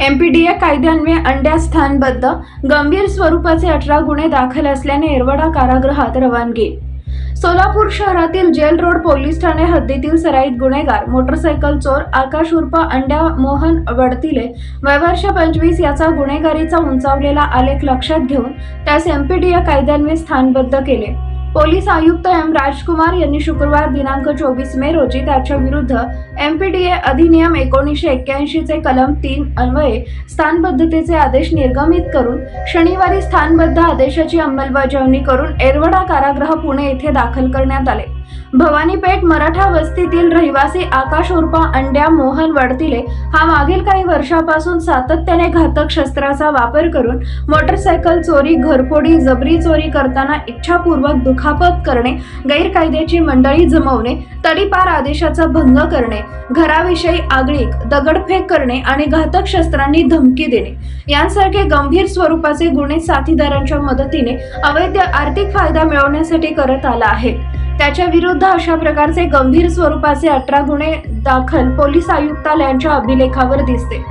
MPDA कायद्यान्वये अंड्या स्थानबद्ध गंभीर स्वरूपाचे अठरा गुन्हे दाखल असल्याने एरवडा कारागृहात रवानगी. सोलापूर शहरातील जेल रोड पोलीस ठाणे हद्दीतील सराईत गुन्हेगार मोटरसायकल चोर आकाश उर्फ अंड्या मोहन वडतिले वयवर्ष पंचवीस याचा गुन्हेगारीचा उंचावलेला आलेख लक्षात घेऊन त्यास एमपीडीए कायद्यान्वये स्थानबद्ध केले. पोलीस आयुक्त एम राजकुमार यांनी शुक्रवार दिनांक चोवीस मे रोजी त्याच्या विरुद्ध एमपीडीए अधिनियम एकोणीसशे एक्क्याऐंशीचे कलम तीन अन्वये स्थानबद्धतेचे आदेश निर्गमित करून शनिवारी स्थानबद्ध आदेशाची अंमलबजावणी करून एरवडा कारागृह पुणे येथे दाखल करण्यात आले. भवानीपेठ मराठा वस्तीतील रहिवासी आकाश उर्फा अंड्या मोहन वडतिले हा मागील काही वर्षापासून सातत्याने घातक शस्त्राचा वापर करून मोटरसायकल चोरी घरफोडी जबरी चोरी करताना इच्छापूर्वक दुखापत करणे गैरकायद्याची मंडळी जमवणे तडीपार आदेशाचा भंग करणे घराविषयी आगळीक दगडफेक करणे आणि घातक शस्त्रांनी धमकी देणे. यांसारखे गंभीर स्वरूपाचे गुन्हे साथीदारांच्या मदतीने अवैध आर्थिक फायदा मिळवण्यासाठी करत आला आहे. त्याच्या विरुद्ध अशा प्रकारचे गंभीर स्वरूपाचे अठरा गुन्हे दाखल पोलीस आयुक्तालयांच्या अभिलेखावर दिसते.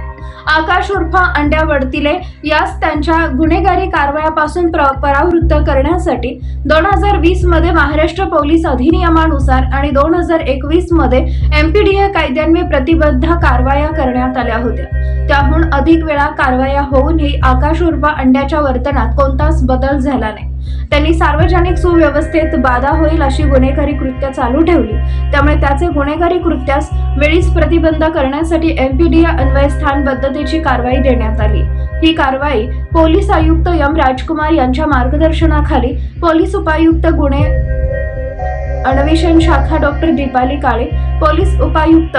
आकाश उर्फ अंड्या वडतिले यास त्यांच्या गुन्हेगारी कारवायापासून प्र परावृत्त करण्यासाठी दोन हजार वीसमध्ये महाराष्ट्र पोलीस अधिनियमानुसार आणि दोन हजार एकवीसमध्ये एमपीडीए कायद्यान्वये प्रतिबद्ध कारवाया करण्यात आल्या होत्या. त्याहून अधिक वेळा कारवाया होऊनही आकाश उर्फ अंड्याच्या वर्तनात कोणताच बदल झाला नाही. त्यांनी सार्वजनिक सुव्यवस्थेत बाधा होईल अशी गुन्हेगारी कृत्य चालू ठेवली. त्यामुळे त्याचे गुन्हेगारी कृत्यास वेळीच प्रतिबंध करण्यासाठी एमपीडीए अन्वय स्थानबद्धतेची कारवाई देण्यात आली. ही कारवाई पोलीस आयुक्त एम राजकुमार यांच्या मार्गदर्शनाखाली पोलीस उपायुक्त गुन्हे अन्वेषण शाखा डॉक्टर दीपाली काळे पोलीस उपायुक्त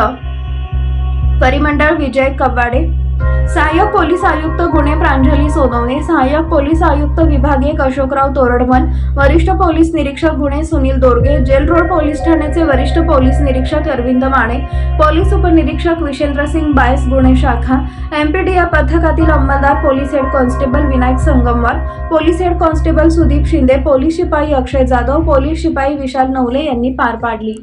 परिमंडळ विजय कव्वाडे सहाय्यक पोलीस आयुक्त गुन्हे प्रांजली सोनवणे सहाय्यक पोलीस आयुक्त विभागीय अशोकराव तोरडमल वरिष्ठ पोलीस निरीक्षक गुन्हे Sunil Dorge jail road police ठाण्याचे वरिष्ठ पोलीस निरीक्षक अरविंद माने पोलीस उपनिरीक्षक विशेंद्र सिंग बायस गुन्हे शाखा एमपीडीए पथकातील अंमलदार police head constable Vinayak Sangamwar police head constable Sudeep Shinde police शिपाई अक्षय जाधव पोलीस शिपाई विशाल नवले यांनी पार पाडली.